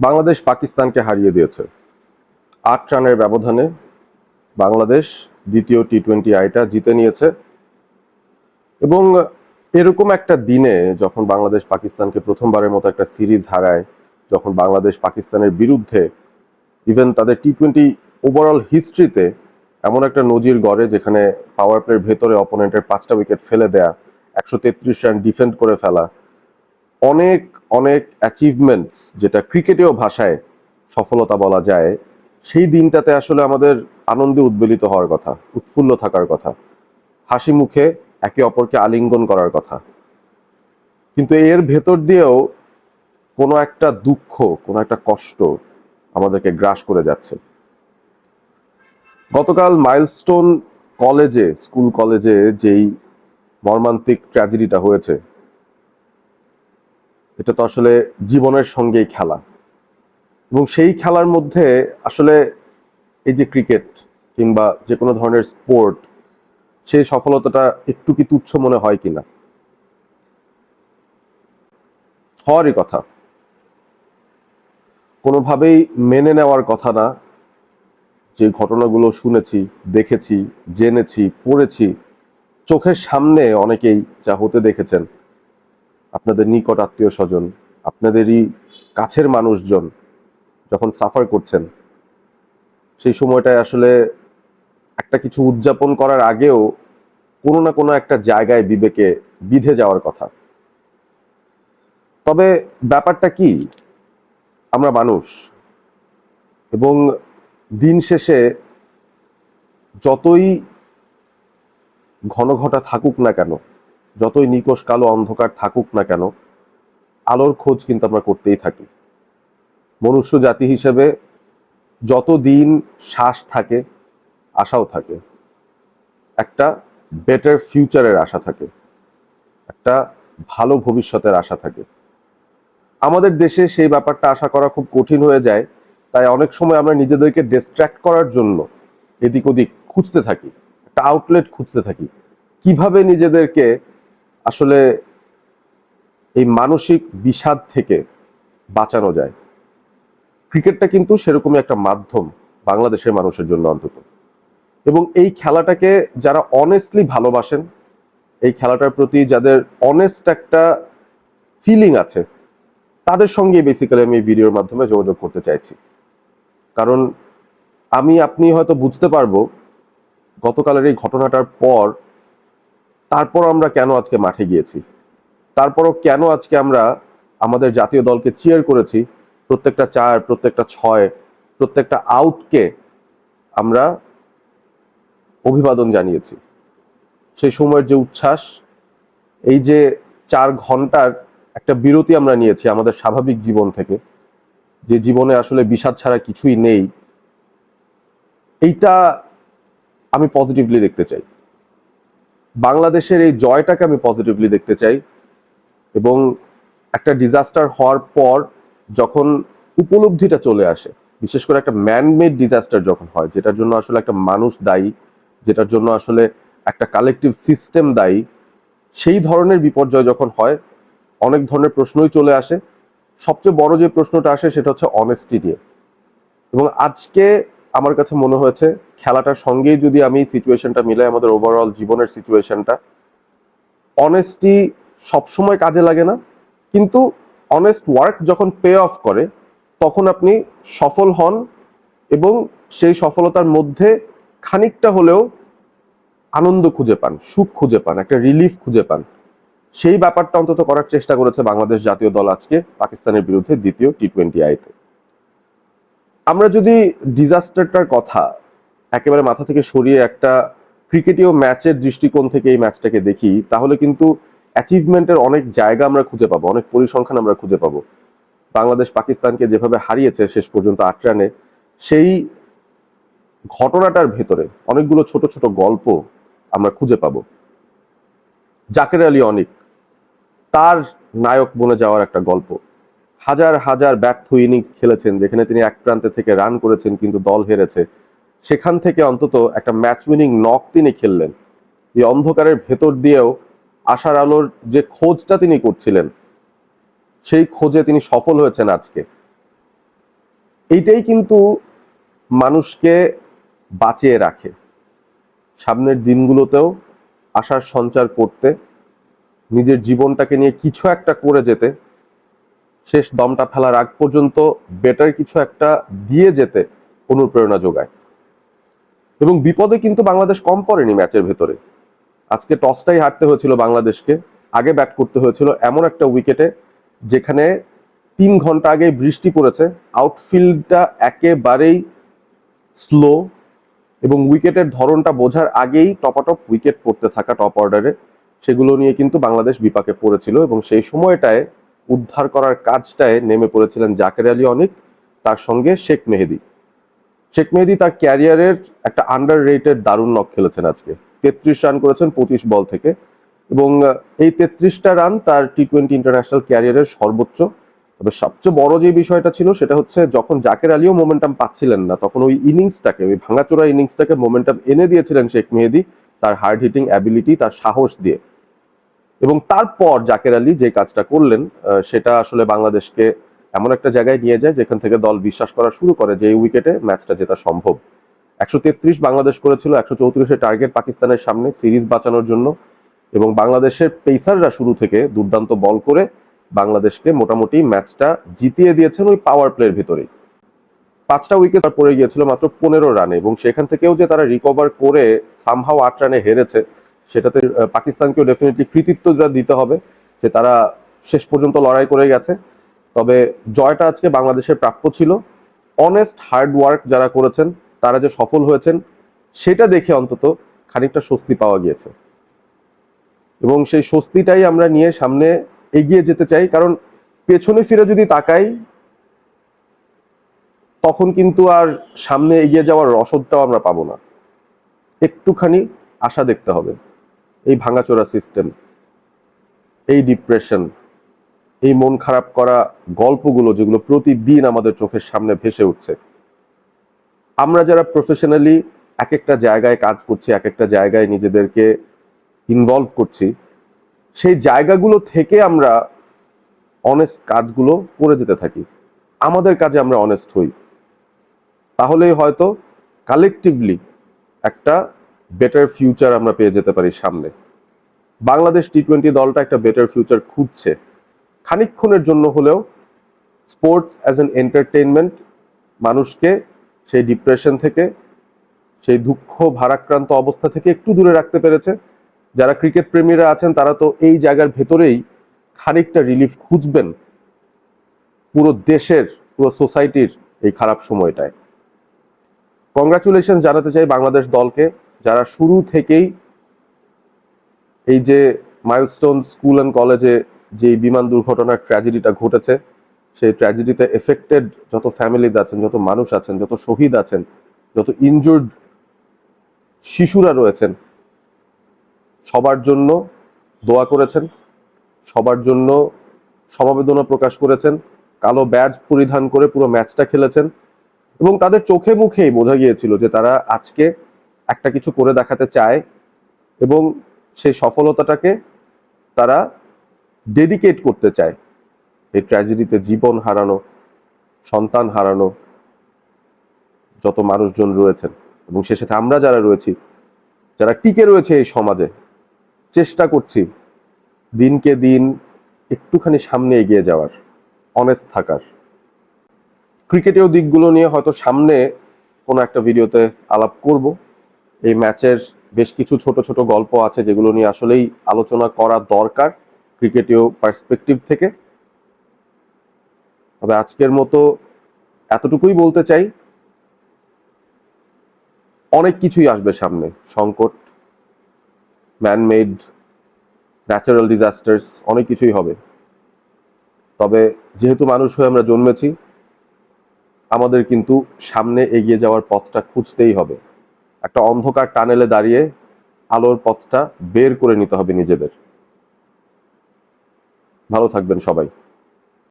বাংলাদেশ পাকিস্তানকে হারিয়ে দিয়েছে। আট রানের ব্যবধানে বাংলাদেশ দ্বিতীয় টি টোয়েন্টি আইটা জিতে নিয়েছে। এবং এরকম একটা দিনে যখন বাংলাদেশ পাকিস্তানকে প্রথমবারের মতো একটা সিরিজ হারায়, যখন বাংলাদেশ পাকিস্তানের বিরুদ্ধে ইভেন তাদের টি টোয়েন্টি ওভারঅল হিস্ট্রিতে এমন একটা নজির গড়ে যেখানে পাওয়ার প্লের ভেতরে অপোনেন্টের পাঁচটা উইকেট ফেলে দেয়া, একশো তেত্রিশ রান ডিফেন্ড করে ফেলা, অনেক অনেক অ্যাচিভমেন্টস যেটা ক্রিকেটেও ভাষায় সফলতা বলা যায়, সেই দিনটাতে আসলে আমাদের আনন্দে উদ্বেলিত হওয়ার কথা, উৎফুল্ল থাকার কথা, হাসি মুখে একে অপরকে আলিঙ্গন করার কথা। কিন্তু এর ভেতর দিয়েও কোনো একটা দুঃখ, কোনো একটা কষ্ট আমাদেরকে গ্রাস করে যাচ্ছে। গতকাল মাইলস্টোন কলেজে স্কুল কলেজে যেই মর্মান্তিক ট্র্যাজেডিটা হয়েছে এটা তো আসলে জীবনের সঙ্গেই খেলা। এবং সেই খেলার মধ্যে আসলে এই যে ক্রিকেট কিংবা যে কোনো ধরনের স্পোর্ট, সেই সফলতাটা একটু কি তুচ্ছ মনে হয় কিনা? হওয়ারই কথা। কোনোভাবেই মেনে নেওয়ার কথা না। যে ঘটনাগুলো শুনেছি, দেখেছি, জেনেছি, পড়েছি, চোখের সামনে অনেকেই যা হতে দেখেছেন। আপনাদের নিকট আত্মীয় স্বজন, আপনাদেরই কাছের মানুষজন যখন সাফার করছেন, সেই সময়টায় আসলে একটা কিছু উদযাপন করার আগেও কোনো না কোনো একটা জায়গায় বিবেকে বিধে যাওয়ার কথা। তবে ব্যাপারটা কি? আমরা মানুষ এবং দিন শেষে যতই ঘন ঘটা থাকুক না কেন যতই নিকোষ কালো, অন্ধকার থাকুক না কেন, আলোর খোঁজ কিন্তু আমরা করতেই থাকি। মনুষ্য জাতি হিসেবে যত দিন শ্বাস থাকে, আশাও থাকে, একটা বেটার ফিউচারের আশা থাকে, একটা ভালো ভবিষ্যতের আশা থাকে। আমাদের দেশে সেই ব্যাপারটা আশা করা খুব কঠিন হয়ে যায়, তাই অনেক সময় আমরা নিজেদেরকে ডিস্ট্র্যাক্ট করার জন্য এদিক ওদিক খুঁজতে থাকি, একটা আউটলেট খুঁজতে থাকি। কীভাবে নিজেদেরকে আসলে এই মানসিক বিষাদ থেকে বাঁচানো যায়। ক্রিকেটটা কিন্তু সেরকমই একটা মাধ্যম বাংলাদেশের মানুষের জন্য অন্তত। এবং এই খেলাটাকে যারা অনেস্টলি ভালোবাসেন, এই খেলাটার প্রতি যাদের অনেস্ট একটা ফিলিং আছে, তাদের সঙ্গে বেসিক্যালি আমি এই ভিডিওর মাধ্যমে যোগাযোগ করতে চাইছি। কারণ আমি, আপনি হয়তো বুঝতে পারব, গতকালের এই ঘটনাটার পর তারপর আমরা কেন আজকে মাঠে গিয়েছি? তারপরও কেন আজকে আমরা আমাদের জাতীয় দলকে চিয়ার করেছি? প্রত্যেকটা চার, প্রত্যেকটা ছয়, প্রত্যেকটা আউটকে আমরা অভিবাদন জানিয়েছি। সেই সময়ের যে উচ্ছ্বাস, এই যে চার ঘণ্টার একটা বিরতি আমরা নিয়েছি আমাদের স্বাভাবিক জীবন থেকে, যে জীবনে আসলে বিষাদ ছাড়া কিছুই নেই, এইটা আমি পজিটিভলি দেখতে চাই। বাংলাদেশের এই জয়টাকে আমি পজিটিভলি দেখতে চাই এবং একটা ডিজাস্টার হওয়ার পর যখন উপলব্ধিটা চলে আসে, বিশেষ করে একটা ম্যানমেড ডিজাস্টার যখন হয়, যেটার জন্য আসলে একটা মানুষ দায়ী, যেটার জন্য আসলে একটা কালেকটিভ সিস্টেম দায়ী, সেই ধরনের বিপর্যয় যখন হয়, অনেক ধরনের প্রশ্নই চলে আসে। সবচেয়ে বড় যে প্রশ্নটা আসে, সেটা হচ্ছে অনেস্টি নিয়ে। এবং আজকে আমার কাছে মনে হয়েছে খেলাটার সঙ্গেই যদি আমি সিচুয়েশনটা মিলাই, আমাদের ওভারঅল জীবনের সিচুয়েশনটা অনেস্টি সবসময় কাজে লাগে না। কিন্তু অনেস্ট ওয়ার্ক যখন পে অফ করে, তখন আপনি সফল হন এবং সেই সফলতার মধ্যে খানিকটা হলেও আনন্দ খুঁজে পান, সুখ খুঁজে পান, একটা রিলিফ খুঁজে পান। সেই ব্যাপারটা অন্তত করার চেষ্টা করেছে বাংলাদেশ জাতীয় দল আজকে, পাকিস্তানের বিরুদ্ধে দ্বিতীয় টি টোয়েন্টি আইতে আমরা যদি ডিজাস্টারটার কথা একেবারে মাথা থেকে সরিয়ে একটা ক্রিকেটীয় ম্যাচের দৃষ্টিকোণ থেকে এই ম্যাচটাকে দেখি, তাহলে কিন্তু অ্যাচিভমেন্টের অনেক জায়গা আমরা খুঁজে পাবো, অনেক পরিসংখ্যান আমরা খুঁজে পাবো। বাংলাদেশ পাকিস্তানকে যেভাবে হারিয়েছে শেষ পর্যন্ত আট রানে, সেই ঘটনাটার ভেতরে অনেকগুলো ছোট ছোট গল্প আমরা খুঁজে পাবো। জাকের আলী অনিক, তার নায়ক বনে যাওয়ার একটা গল্প। হাজার হাজার ব্যর্থ ইনিংস খেলেছেন, যেখানে তিনি এক প্রান্তে থেকে রান করেছেন, কিন্তু দল হেরেছে। সেখান থেকে অন্তত একটা ম্যাচ উইনিং নক তিনি খেললেন। এই অন্ধকারের ভেতর দিয়েও আশার আলোর যে খোঁজটা তিনি করছিলেন, সেই খোঁজে তিনি সফল হয়েছেন আজকে। এইটাই কিন্তু মানুষকে বাঁচিয়ে রাখে। সামনের দিনগুলোতেও আশার সঞ্চার করতে, নিজের জীবনটাকে নিয়ে কিছু একটা করে যেতে শেষ দমটা ফেলার আগ পর্যন্ত বেটার কিছু একটা দিয়ে যেতে অনুপ্রেরণা যোগায়। এবং বিপদে কিন্তু বাংলাদেশ কম পড়েনি ম্যাচের ভেতরে। আজকে টসটাই হারতে হয়েছিল বাংলাদেশকে। আগে ব্যাট করতে হয়েছিল এমন একটা উইকেটে, যেখানে তিন ঘণ্টা আগে বৃষ্টি পড়েছে। আউটফিল্ডটা একেবারেই স্লো এবং উইকেটের ধরনটা বোঝার আগেই টপাটপ উইকেট পড়তে থাকা টপ অর্ডারে, সেগুলো নিয়ে কিন্তু বাংলাদেশ বিপাকে পড়েছিল এবং সেই সময়টায় উদ্ধার করার কাজটায় নেমে পড়েছিলেন জাকের আলী অনিক, তার সঙ্গে শেখ মেহেদি। শেখ মেহেদি তার ক্যারিয়ারের একটা আন্ডার রেটেড দারুণ নক খেলেছেন আজকে। তেত্রিশ রান করেছেন পঁচিশ বল থেকে এবং এই তেত্রিশটা রান তার টি টোয়েন্টি ইন্টারন্যাশনাল ক্যারিয়ারের সর্বোচ্চ। তবে সবচেয়ে বড় যে বিষয়টা ছিল সেটা হচ্ছে যখন জাকের আলীও মোমেন্টাম পাচ্ছিলেন না, তখন ওই ইনিংসটাকে, ওই ভাঙাচোরা ইনিংসটাকে মোমেন্টাম এনে দিয়েছিলেন শেখ মেহেদি, তার হার্ড হিটিং অ্যাবিলিটি তার সাহস দিয়ে। এবং তারপর জাকের আলী যে কাজটা করলেন সেটা আসলে বাংলাদেশকে এমন একটা জায়গায় নিয়ে যায় যেখান থেকে দল বিশ্বাস করা শুরু করে যে এই উইকেটে ম্যাচটা জেতা সম্ভব। একশো তেত্রিশ বাংলাদেশ করেছিল, একশো চৌত্রিশের টার্গেট পাকিস্তানের সামনে সিরিজ বাঁচানোর জন্য এবং বাংলাদেশের পেসাররা শুরু থেকে দুর্দান্ত বল করে বাংলাদেশকে মোটামুটি ম্যাচটা জিতিয়ে দিয়েছেন ওই পাওয়ার প্লের ভিতরেই। পাঁচটা উইকেট পড়ে গিয়েছিল মাত্র পনেরো রানে এবং সেখান থেকেও যে তারা রিকভার করে সামহাও আট রানে হেরেছে সেটাতে পাকিস্তানকেও ডেফিনেটলি কৃতিত্বটা দিতে হবে, যে তারা শেষ পর্যন্ত লড়াই করে গেছে। তবে জয়টা আজকে বাংলাদেশের প্রাপ্য ছিল। অনেস্ট হার্ড ওয়ার্ক যারা করেছেন, তারা যে সফল হয়েছেন, সেটা দেখে অন্তত খানিকটা স্বস্তি পাওয়া গিয়েছে। এবং সেই স্বস্তিটাই আমরা নিয়ে সামনে এগিয়ে যেতে চাই, কারণ পেছনে ফিরে যদি তাকাই, তখন কিন্তু আর সামনে এগিয়ে যাওয়ার রসদটাও আমরা পাবো না। একটুখানি আশা দেখতে হবে। এই ভাঙাচোরা সিস্টেম এই ডিপ্রেশন এই মন খারাপ করা গল্পগুলো যেগুলো প্রতিদিন আমাদের চোখের সামনে ভেসে উঠছে। আমরা যারা প্রফেশনালি এক একটা জায়গায় কাজ করছি, এক একটা জায়গায় নিজেদেরকে ইনভলভ করছি, সেই জায়গাগুলো থেকে আমরা অনেস্ট কাজগুলো করে যেতে থাকি। আমাদের কাজে আমরা অনেস্ট হই। তাহলেই হয়তো কালেকটিভলি একটা বেটার ফিউচার আমরা পেয়ে যেতে পারি সামনে। বাংলাদেশ টি টোয়েন্টি দলটা একটা বেটার ফিউচার খুঁজছে। খানিকক্ষণের জন্য হলেও স্পোর্টস অ্যাজ এন এন্টারটেনমেন্ট মানুষকে সেই ডিপ্রেশন থেকে, সেই দুঃখ, ভারাক্রান্ত অবস্থা থেকে একটু দূরে রাখতে পেরেছে। যারা ক্রিকেট প্রেমীরা আছেন, তারা তো এই জায়গার ভেতরেই খানিকটা রিলিফ খুঁজবেন পুরো দেশের, পুরো সোসাইটির এই খারাপ সময়টায়। কংগ্রাচুলেশন জানাতে চাই বাংলাদেশ দলকে। যারা শুরু থেকেই এই যে মাইলস্টোন স্কুল অ্যান্ড কলেজে যে বিমান দুর্ঘটনার ট্র্যাজেডিটা ঘটেছে, সেই ট্র্যাজেডিতে এফেক্টেড যত ফ্যামিলিজ আছেন, যত মানুষ আছেন, যত শহীদ আছেন, যত ইনজুর্ড শিশুরা রয়েছেন, সবার জন্য দোয়া করেছেন, সবার জন্য সমবেদনা প্রকাশ করেছেন, কালো ব্যাজ পরিধান করে পুরো ম্যাচটা খেলেছেন এবং তাদের চোখে মুখেই বোঝা গিয়েছিল যে তারা আজকে একটা কিছু করে দেখাতে চায় এবং সেই সফলতাটাকে তারা ডেডিকেট করতে চায়। এই ট্র্যাজেডিতে জীবন হারানো, সন্তান হারানো যত মানুষজন রয়েছেন এবং সে সাথে আমরা যারা রয়েছি, যারা টিকে রয়েছে এই সমাজে, চেষ্টা করছি দিনকে দিন একটুখানি সামনে এগিয়ে যাওয়ার অনেস্ট থাকার। ক্রিকেটেও দিকগুলো নিয়ে হয়তো সামনে কোনো একটা ভিডিওতে আলাপ করব। এই ম্যাচের বেশ কিছু ছোট ছোট গল্প আছে যেগুলো নিয়ে আসলেই আলোচনা করা দরকার ক্রিকেটীয় পার্সপেক্টিভ থেকে। তবে আজকের মতো এতটুকুই বলতে চাই, অনেক কিছুই আসবে সামনে। সংকট ম্যানমেড ন্যাচারাল ডিজাস্টার্স অনেক কিছুই হবে। তবে যেহেতু মানুষ হয়ে আমরা জন্মেছি, আমাদের কিন্তু সামনে এগিয়ে যাওয়ার পথটা খুঁজতেই হবে। একটা অন্ধকার টানেলে দাঁড়িয়ে আলোর পথটা বের করে নিতে হবে নিজেদের। ভালো থাকবেন সবাই।